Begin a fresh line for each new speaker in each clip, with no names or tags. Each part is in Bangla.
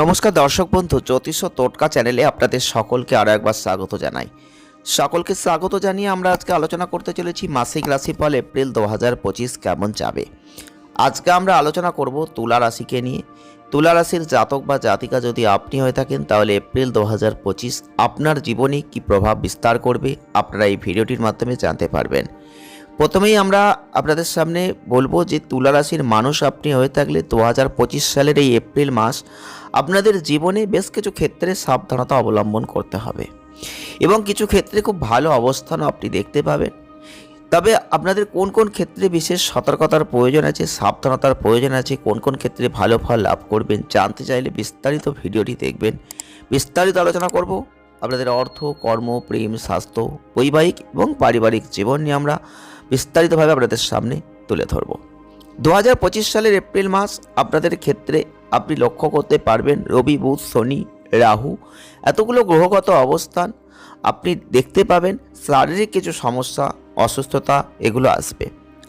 নমস্কার দর্শক বন্ধু, জ্যোতিষ টোটকা চ্যানেলে আপনাদের সকলকে আরও একবার স্বাগত জানাই। সকলকে স্বাগত জানিয়ে আমরা আজকে আলোচনা করতে চলেছি মাসিক রাশিফল এপ্রিল দু হাজার পঁচিশ কেমন যাবে। আজকে আমরা আলোচনা করব তুলা রাশিকে নিয়ে। তুলা রাশির জাতক বা জাতিকা যদি আপনি হয়ে থাকেন, তাহলে এপ্রিল দু হাজার পঁচিশ আপনার জীবনে কী প্রভাব বিস্তার করবে, আপনারা এই ভিডিওটির মাধ্যমে জানতে পারবেন। প্রথমেই আমরা আপনাদের সামনে বলব যে তুলা রাশির মানুষ আপনি হয়ে থাকলে দু হাজার পঁচিশ সালের এই এপ্রিল মাস আপনাদের জীবনে বেশ কিছু ক্ষেত্রে সাবধানতা অবলম্বন করতে হবে। এবং কিছু ক্ষেত্রে খুব ভালো অবস্থানও আপনি দেখতে পাবেন। তবে আপনাদের কোন কোন ক্ষেত্রে বিশেষ সতর্কতার প্রয়োজন আছে, সাবধানতার প্রয়োজন আছে, কোন কোন ক্ষেত্রে ভালো ফল লাভ করবেন জানতে চাইলে বিস্তারিত ভিডিওটি দেখবেন। বিস্তারিত আলোচনা করব আপনাদের অর্থ, কর্ম, প্রেম, স্বাস্থ্য, বৈবাহিক এবং পারিবারিক জীবন নিয়ে আমরা বিস্তারিতভাবে আপনাদের সামনে তুলে ধরব। দু হাজার পঁচিশ সালের এপ্রিল মাস আপনাদের ক্ষেত্রে আপনি লক্ষ্য করতে পারবেন রবি, বুধ, শনি, রাহু এতগুলো গ্রহগত অবস্থান। আপনি দেখতে পাবেন শারীরিক কিছু সমস্যা, অসুস্থতা, এগুলো আসবে।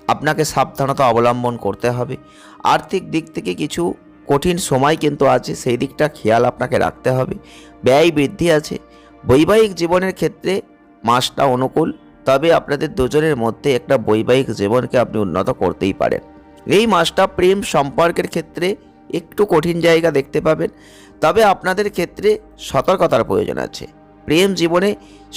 আপনাকে সাবধানতা অবলম্বন করতে হবে। আর্থিক দিক থেকে কিছু কঠিন সময় কিন্তু আছে, সেই দিকটা খেয়াল আপনাকে রাখতে হবে। ব্যয় বৃদ্ধি আছে। বৈবাহিক জীবনের ক্ষেত্রে মাসটা অনুকূল। তবে আপনাদের দুজনের মধ্যে একটা বৈবাহিক জীবনকে আপনি উন্নত করতেই পারেন। এই মাসটা প্রেম সম্পর্কের ক্ষেত্রে একটু কঠিন জায়গা দেখতে পাবেন, তবে আপনাদের ক্ষেত্রে সতর্কতার প্রয়োজন আছে। প্রেম জীবনে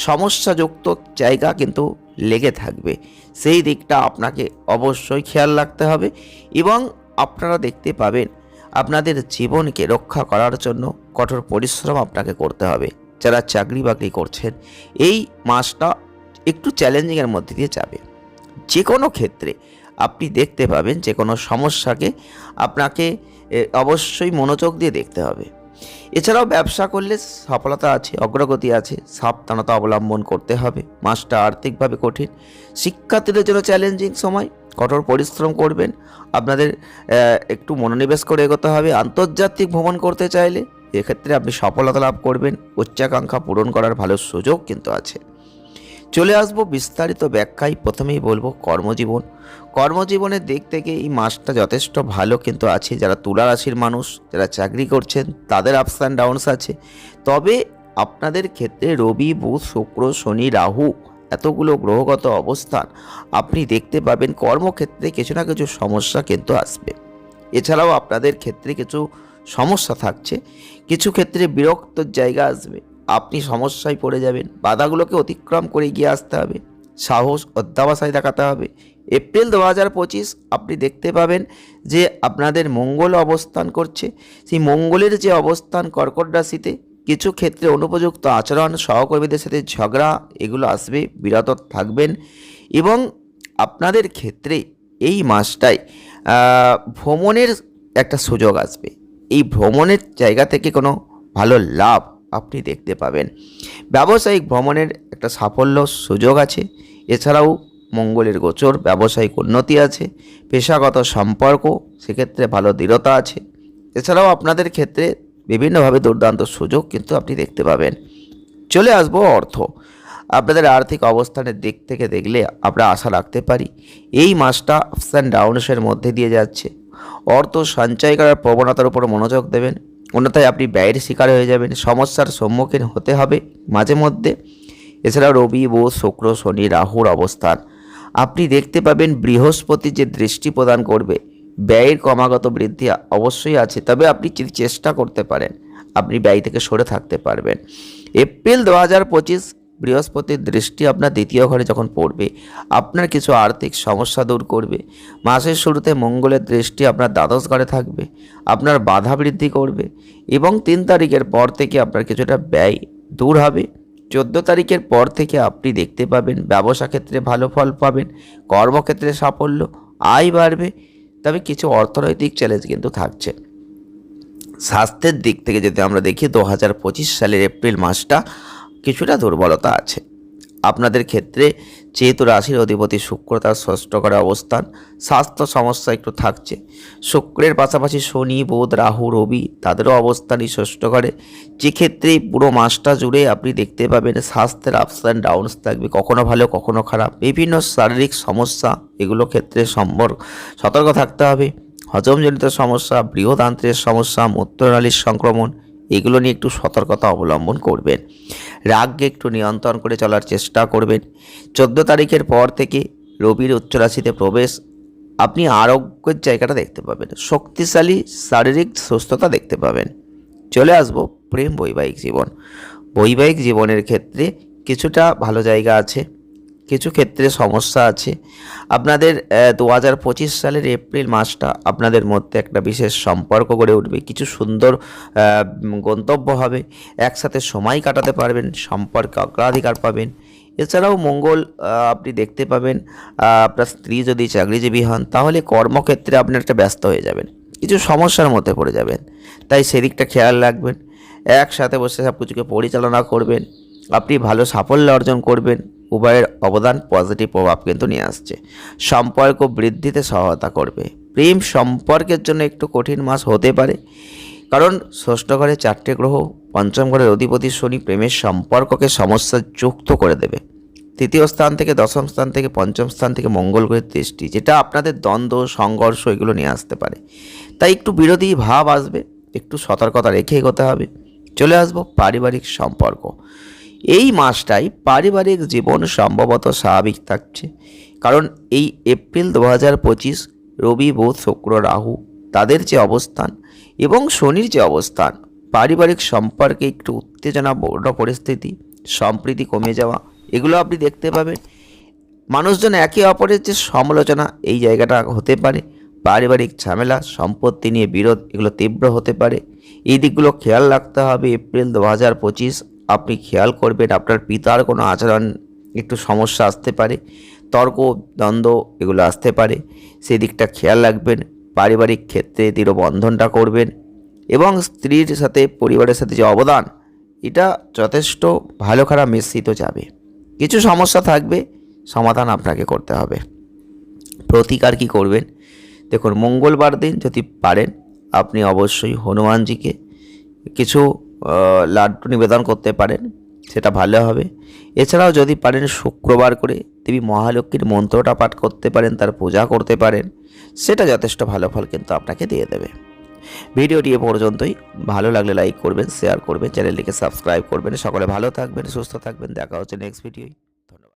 সমস্যাযুক্ত জায়গা কিন্তু লেগে থাকবে। সেই দিকটা আপনাকে অবশ্যই খেয়াল রাখতে হবে এবং আপনারা দেখতে পাবেন আপনাদের জীবনকে রক্ষা করার জন্য কঠোর পরিশ্রম আপনাকে করতে হবে। যারা চাকরি বাকরি করছেন, এই মাসটা একটু চ্যালেঞ্জিংয়ের মধ্যে দিয়ে যাবে। যে কোনো ক্ষেত্রে আপনি দেখতে পাবেন যে কোনো সমস্যাকে আপনাকে অবশ্যই মনোযোগ দিয়ে দেখতে হবে। এছাড়াও ব্যবসা করলে সফলতা আছে, অগ্রগতি আছে, সাবধানতা অবলম্বন করতে হবে, মাসটা আর্থিকভাবে কঠিন। শিক্ষার্থীদের জন্য চ্যালেঞ্জিং সময়, কঠোর পরিশ্রম করবেন, আপনাদের একটু মনোনিবেশ করে এগোতে হবে, আন্তর্জাতিক ভ্রমণ করতে চাইলে এক্ষেত্রে আপনি সফলতা লাভ করবেন, উচ্চাকাঙ্ক্ষা পূরণ করার ভালো সুযোগ কিন্তু আছে। চলে আসব বিস্তারিত ব্যাখ্যায়। প্রথমেই বলব কর্মজীবন। কর্মজীবনের দিক থেকে এই মাসটা যথেষ্ট ভালো কিন্তু আছে। যারা তুলা রাশির মানুষ, যারা চাকরি করছেন, তাদের আপস অ্যান্ড ডাউনস আছে। তবে আপনাদের ক্ষেত্রে রবি, বুধ, শুক্র, শনি, রাহু এতগুলো গ্রহগত অবস্থান আপনি দেখতে পাবেন। কর্মক্ষেত্রে কিছু না কিছু সমস্যা কিন্তু আসবে। এছাড়াও আপনাদের ক্ষেত্রে কিছু সমস্যা থাকছে। কিছু ক্ষেত্রে বিরক্তর জায়গা আসবে। আপনি সমস্যায় পড়ে যাবেন, বাধাগুলোকে অতিক্রম করে গিয়ে আসতে হবে, সাহস অধ্যাবসায় দেখাতে হবে। এপ্রিল দু হাজার পঁচিশ আপনি দেখতে পাবেন যে আপনাদের মঙ্গল অবস্থান করছে। সেই মঙ্গলের যে অবস্থান কর্কট রাশিতে, কিছু ক্ষেত্রে অনুপযুক্ত আচরণ, সহকর্মীদের সাথে ঝগড়া, এগুলো আসবে, বিরত থাকবেন এবং আপনাদের ক্ষেত্রে এই মাসটায় ভ্রমণের একটা সুযোগ আসবে। এই ভ্রমণের জায়গা থেকে কোনো ভালো লাভ আপনি দেখতে পাবেন। ব্যবসায়িক ভ্রমণের একটা সাফল্য সুযোগ আছে। এছাড়াও মঙ্গলের গোচর, ব্যবসায়িক উন্নতি আছে, পেশাগত সম্পর্ক, সেক্ষেত্রে ভালো দৃঢ়তা আছে। এছাড়াও আপনাদের ক্ষেত্রে বিভিন্নভাবে দুর্দান্ত সুযোগ কিন্তু আপনি দেখতে পাবেন। চলে আসব অর্থ। আপনাদের আর্থিক অবস্থানের দিক থেকে দেখলে আমরা আশা রাখতে পারি, এই মাসটা আপস অ্যান্ড ডাউনসের মধ্যে দিয়ে যাচ্ছে। অর্থ সঞ্চয় করার প্রবণতার উপর মনোযোগ দেবেন। অন্যথায় আপনি ব্যয়ের শিকার হয়ে যাবেন। সমস্যার সম্মুখীন হতে হবে। মাঝে মধ্যে এছাড়া রবি বো শুক্র, শনি, রাহুর অবস্থান। আপনি দেখতে পাবেন বৃহস্পতি যে দৃষ্টি প্রদান করবে, ব্যয়ের ক্রমাগত বৃদ্ধি অবশ্যই আছে, তবে আপনি চেষ্টা করতে পারেন, আপনি ব্যয় থেকে সরে থাকতে পারবেন। এপ্রিল দু হাজার পঁচিশ বৃহস্পতির দৃষ্টি আপনার দ্বিতীয় ঘরে যখন পড়বে, আপনার কিছু আর্থিক সমস্যা দূর করবে। মাসের শুরুতে মঙ্গলের দৃষ্টি আপনার দ্বাদশ ঘরে থাকবে, আপনার বাধা বৃদ্ধি করবে এবং তিন তারিখের পর থেকে আপনার কিছুটা ব্যয় দূর হবে। চোদ্দ তারিখের পর থেকে আপনি দেখতে পাবেন ব্যবসা ক্ষেত্রে ভালো ফল পাবেন, কর্মক্ষেত্রে সাফল্য, আয় বাড়বে। তবে কিছু অর্থনৈতিক চ্যালেঞ্জ কিন্তু থাকছে। স্বাস্থ্যের দিক থেকে যদি আমরা দেখি, দু হাজার পঁচিশ সালের এপ্রিল মাসটা কিছুটা দুর্বলতা আছে। আপনাদের ক্ষেত্রে যেহেতু রাশির অধিপতি শুক্র তার ষষ্ঠ করে অবস্থান, স্বাস্থ্য সমস্যা একটু থাকছে। শুক্রের পাশাপাশি শনি, বোধ, রাহু, রবি তাদেরও অবস্থানই ষষ্ঠ করে যে ক্ষেত্রে পুরো মাসটা জুড়ে আপনি দেখতে পাবেন স্বাস্থ্যের আপস অ্যান্ড ডাউনস থাকবে, কখনো ভালো, কখনো খারাপ। বিভিন্ন শারীরিক সমস্যা, এগুলো ক্ষেত্রে সম্পর্ক সতর্ক থাকতে হবে। হজমজনিত সমস্যা বৃহদান্ত্রের সমস্যা, মূত্রনালীর সংক্রমণ এগুলো নিয়ে একটু সতর্কতা অবলম্বন করবেন। রাগকে একটু নিয়ন্ত্রণ করে চলার চেষ্টা করবেন। চোদ্দ তারিখের পর থেকে রবির উচ্চরাশিতে প্রবেশ, আপনি আরোগ্যের জায়গাটা দেখতে পাবেন। শক্তিশালী, শারীরিক সুস্থতা দেখতে পাবেন। চলে আসব প্রেম বৈবাহিক জীবন। বৈবাহিক জীবনের ক্ষেত্রে কিছুটা ভালো জায়গা আছে। কিছু ক্ষেত্রে সমস্যা আছে। আপনাদের দু হাজার পঁচিশ সালের এপ্রিল মাসটা আপনাদের মধ্যে একটা বিশেষ সম্পর্ক গড়ে উঠবে। কিছু সুন্দর গন্তব্য হবে। একসাথে সময় কাটাতে পারবেন, সম্পর্কে অগ্রাধিকার পাবেন। এছাড়াও মঙ্গল আপনি দেখতে পাবেন আপনার স্ত্রী যদি চাকরিজীবী হন, তাহলে কর্মক্ষেত্রে আপনি একটা ব্যস্ত হয়ে যাবেন। কিছু সমস্যার মধ্যে পড়ে যাবেন। তাই সেদিকটা খেয়াল রাখবেন। একসাথে বসে সব কিছুকে পরিচালনা করবেন। আপনি ভালো সাফল্য অর্জন করবেন। উভয়ের অবদান পজিটিভ প্রভাব কিন্তু নিয়ে আসছে। সম্পর্ক বৃদ্ধিতে সহায়তা করবে। প্রেম সম্পর্কের জন্য একটু কঠিন মাস হতে পারে। কারণ ষষ্ঠ ঘরে চারটে গ্রহ, পঞ্চম ঘরের অধিপতি শনি প্রেমের সম্পর্ককে সমস্যা যুক্ত করে দেবে। তৃতীয় স্থান থেকে দশম স্থান থেকে পঞ্চম স্থান থেকে মঙ্গল গ্রহের দৃষ্টি, যেটা আপনাদের দ্বন্দ্ব, সংঘর্ষ এগুলো নিয়ে আসতে পারে। তাই একটু বিরোধী ভাব আসবে, একটু সতর্কতা রেখে এগোতে হবে। চলে আসব পারিবারিক সম্পর্ক। এই মাসটাই পারিবারিক জীবন সম্ভবত স্বাভাবিক থাকছে। কারণ এই এপ্রিল দু হাজার পঁচিশ, রবি, বুধ, শুক্র, রাহু, তাদের যে অবস্থান এবং শনির যে অবস্থান, পারিবারিক সম্পর্কে একটু উত্তেজনা বড় পরিস্থিতি, সম্প্রীতি কমে যাওয়া, এগুলো আপনি দেখতে পাবেন। মানুষজন একে অপরের যে সমালোচনা, এই জায়গাটা হতে পারে। পারিবারিক ঝামেলা, সম্পত্তি নিয়ে বিরোধ, এগুলো তীব্র হতে পারে। এই দিকগুলো খেয়াল রাখতে হবে এপ্রিল দু হাজার পঁচিশ আপনি খেয়াল করবেন আপনার পিতার কোনো আচরণ, একটু সমস্যা আসতে পারে, তর্ক, দ্বন্দ্ব এগুলো আসতে পারে। সেই দিকটা খেয়াল রাখবেন, পারিবারিক ক্ষেত্রে দৃঢ় বন্ধনটা করবেন এবং স্ত্রীর সাথে পরিবারের সাথে যে অবদান, এটা যথেষ্ট ভালো খারাপ মিশ্রিত যাবে। কিছু সমস্যা থাকবে, সমাধান আপনাকে করতে হবে। প্রতিকার কি করবেন? দেখুন, মঙ্গলবার দিন যদি পারেন, আপনি অবশ্যই হনুমানজিকে কিছু লাড্ডু নিবেদন করতে পারেন, সেটা ভালো হবে। এছাড়াও যদি পারেন শুক্রবার করে দেবী মহালক্ষ্মীর মন্ত্রটা পাঠ করতে পারেন, তার পূজা করতে পারেন, সেটা যথেষ্ট ভালো ফল কিন্তু আপনাকে দিয়ে দেবে। ভিডিওটি এ পর্যন্তই। ভালো লাগলে লাইক করবেন, শেয়ার করবেন, চ্যানেলটিকে সাবস্ক্রাইব করবেন। সকলে ভালো থাকবেন, সুস্থ থাকবেন। দেখা হচ্ছে নেক্সট ভিডিওয়